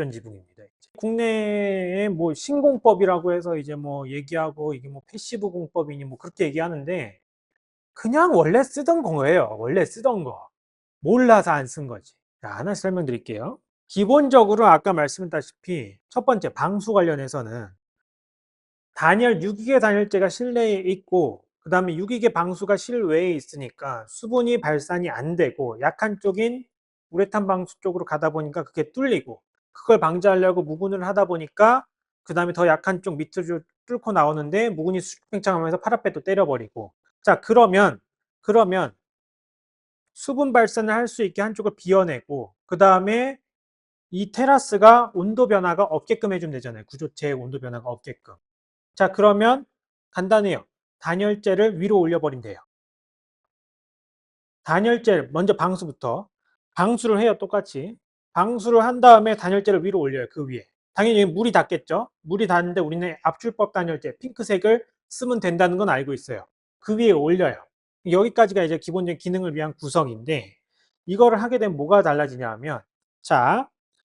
접전 지붕입니다. 국내에 뭐 신공법이라고 해서 이제 뭐 얘기하고 이게 뭐 패시브 공법이니 뭐 그렇게 얘기하는데 그냥 원래 쓰던 거예요. 원래 쓰던 거. 몰라서 안 쓴 거지. 자, 하나씩 설명드릴게요. 기본적으로 아까 말씀드렸다시피 첫 번째 방수 관련해서는 단열 유기계 단열재가 실내에 있고 그 다음에 유기계 방수가 실외에 있으니까 수분이 발산이 안 되고 약한 쪽인 우레탄 방수 쪽으로 가다 보니까 그게 뚫리고 그걸 방지하려고 무근을 하다 보니까 그 다음에 더 약한 쪽 밑으로 뚫고 나오는데 무근이 수평창하면서 파라페도 때려버리고 자 그러면 그러면 수분 발산을 할 수 있게 한쪽을 비워내고 그 다음에 이 테라스가 온도 변화가 없게끔 해주면 되잖아요. 구조체의 온도 변화가 없게끔. 자 그러면 간단해요. 단열재를 위로 올려버린대요. 단열재 먼저 방수부터 방수를 해요 똑같이 방수를 한 다음에 단열재를 위로 올려요 그 위에. 당연히 물이 닿겠죠? 물이 닿는데 우리는 압출법 단열재 핑크색을 쓰면 된다는 건 알고 있어요. 그 위에 올려요. 여기까지가 이제 기본적인 기능을 위한 구성인데 이거를 하게 되면 뭐가 달라지냐 하면 자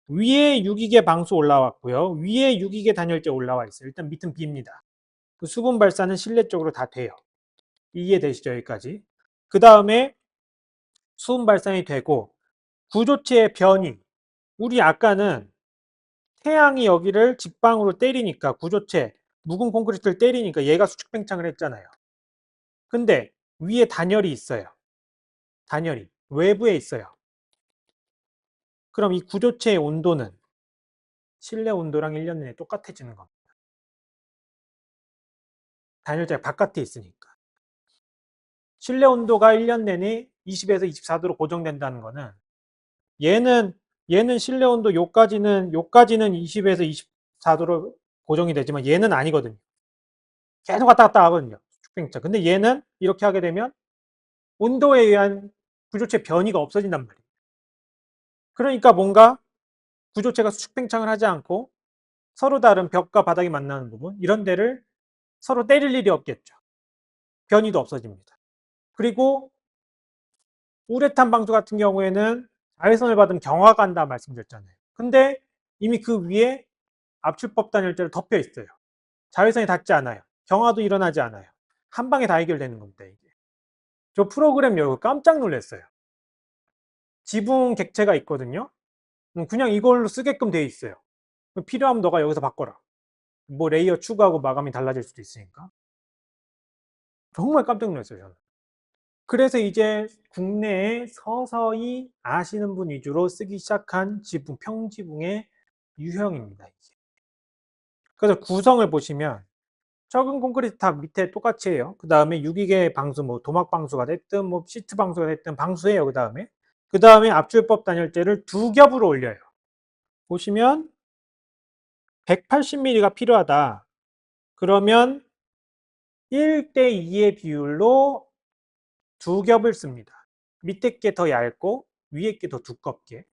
위에 유기계 방수 올라왔고요. 위에 유기계 단열재 올라와 있어요. 일단 밑은 빕니다. 그 수분 발산은 실내 쪽으로 다 돼요. 이해되시죠 여기까지? 그 다음에 수분 발산이 되고 구조체의 변이 우리 아까는 태양이 여기를 직방으로 때리니까 구조체 묵은 콘크리트를 때리니까 얘가 수축 팽창을 했잖아요. 근데 위에 단열이 있어요. 단열이 외부에 있어요. 그럼 이 구조체의 온도는 실내 온도랑 1년 내내 똑같아지는 겁니다. 단열재가 바깥에 있으니까. 실내 온도가 1년 내내 20에서 24도로 고정된다는 거는 얘는 얘는 실내 온도 요까지는 요까지는 20에서 24도로 고정이 되지만 얘는 아니거든요. 계속 왔다 갔다 하거든요. 축팽차. 근데 얘는 이렇게 하게 되면 온도에 의한 구조체 변이가 없어진단 말이에요. 그러니까 뭔가 구조체가 수축팽창을 하지 않고 서로 다른 벽과 바닥이 만나는 부분 이런 데를 서로 때릴 일이 없겠죠. 변이도 없어집니다. 그리고 우레탄 방수 같은 경우에는 자외선을 받으면 경화가 한다 말씀드렸잖아요. 근데 이미 그 위에 압출법 단열재를 덮여 있어요. 자외선이 닿지 않아요. 경화도 일어나지 않아요. 한 방에 다 해결되는 겁니다, 이게. 저 프로그램 열고 깜짝 놀랐어요. 지붕 객체가 있거든요. 음, 그냥 이걸로 쓰게끔 돼 있어요. 필요하면 너가 여기서 바꿔라. 뭐 레이어 추가하고 마감이 달라질 수도 있으니까. 정말 깜짝 놀랐어요, 저는. 그래서 이제 국내에 서서히 아시는 분 위주로 쓰기 시작한 지붕, 평지붕의 유형입니다. 그래서 구성을 보시면 적은 콘크리트 탑 밑에 똑같이 해요. 그 다음에 유기계 방수, 뭐 도막 방수가 됐든 뭐 시트 방수가 됐든 방수해요. 그 다음에 그 다음에 압출법 단열재를 두 겹으로 올려요. 보시면 180mm가 필요하다. 그러면 1대 2의 비율로 두 겹을 씁니다. 밑에 게 더 얇고 위에 게 더 두껍게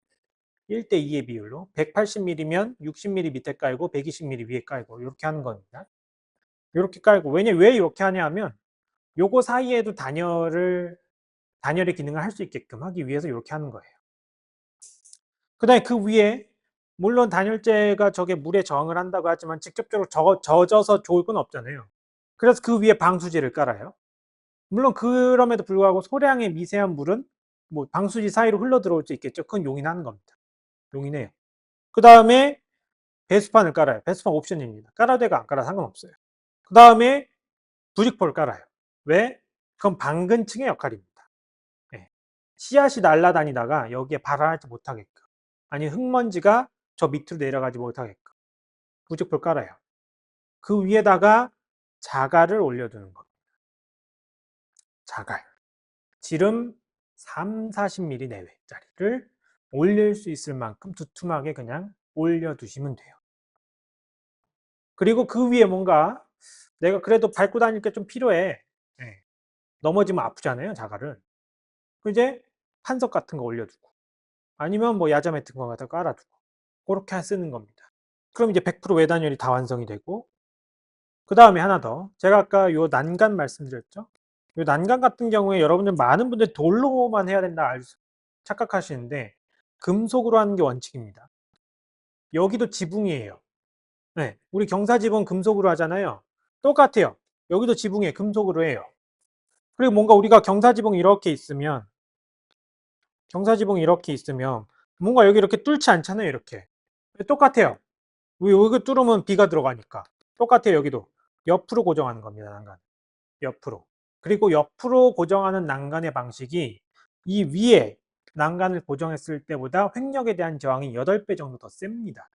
1대 2의 비율로 180mm면 60mm 밑에 깔고 120mm 위에 깔고 이렇게 하는 겁니다. 이렇게 깔고 왜냐 왜 이렇게 하냐 하면 요거 사이에도 단열을 단열의 기능을 할 수 있게끔 하기 위해서 이렇게 하는 거예요. 그 다음에 그 위에 물론 단열재가 저게 물에 저항을 한다고 하지만 직접적으로 저, 젖어서 좋을 건 없잖아요. 그래서 그 위에 방수제를 깔아요. 물론 그럼에도 불구하고 소량의 미세한 물은 뭐 방수지 사이로 흘러 들어올 수 있겠죠. 그건 용인하는 겁니다. 용인해요. 그 다음에 배수판을 깔아요. 배수판 옵션입니다. 깔아도 되고 안 깔아도 상관없어요. 그 다음에 부직포를 깔아요. 왜? 그건 방근층의 역할입니다. 네. 씨앗이 날아다니다가 여기에 발화하지 못하게끔 아니 흙먼지가 저 밑으로 내려가지 못하게끔 부직포를 깔아요. 그 위에다가 자갈을 올려두는 겁니다. 자갈, 지름 3, 40mm 내외짜리를 올릴 수 있을 만큼 두툼하게 그냥 올려두시면 돼요. 그리고 그 위에 뭔가 내가 그래도 밟고 다닐 게 좀 필요해. 네. 넘어지면 아프잖아요, 자갈은. 이제 판석 같은 거 올려두고 아니면 뭐 야자 매트 거 갖다 깔아두고 그렇게 쓰는 겁니다. 그럼 이제 100% 외단열이 다 완성이 되고 그 다음에 하나 더 제가 아까 요 난간 말씀드렸죠 이 난간 같은 경우에 여러분들 많은 분들 돌로만 해야 된다 착각하시는데 금속으로 하는 게 원칙입니다. 여기도 지붕이에요. 네, 우리 경사지붕 금속으로 하잖아요. 똑같아요. 여기도 지붕에 금속으로 해요. 그리고 뭔가 우리가 경사지붕 이렇게 있으면 경사지붕 이렇게 있으면 뭔가 여기 이렇게 뚫지 않잖아요. 이렇게 똑같아요. 왜 여기 뚫으면 비가 들어가니까 똑같아요. 여기도 옆으로 고정하는 겁니다. 난간 옆으로. 그리고 옆으로 고정하는 난간의 방식이 이 위에 난간을 고정했을 때보다 횡력에 대한 저항이 8배 정도 더 셉니다.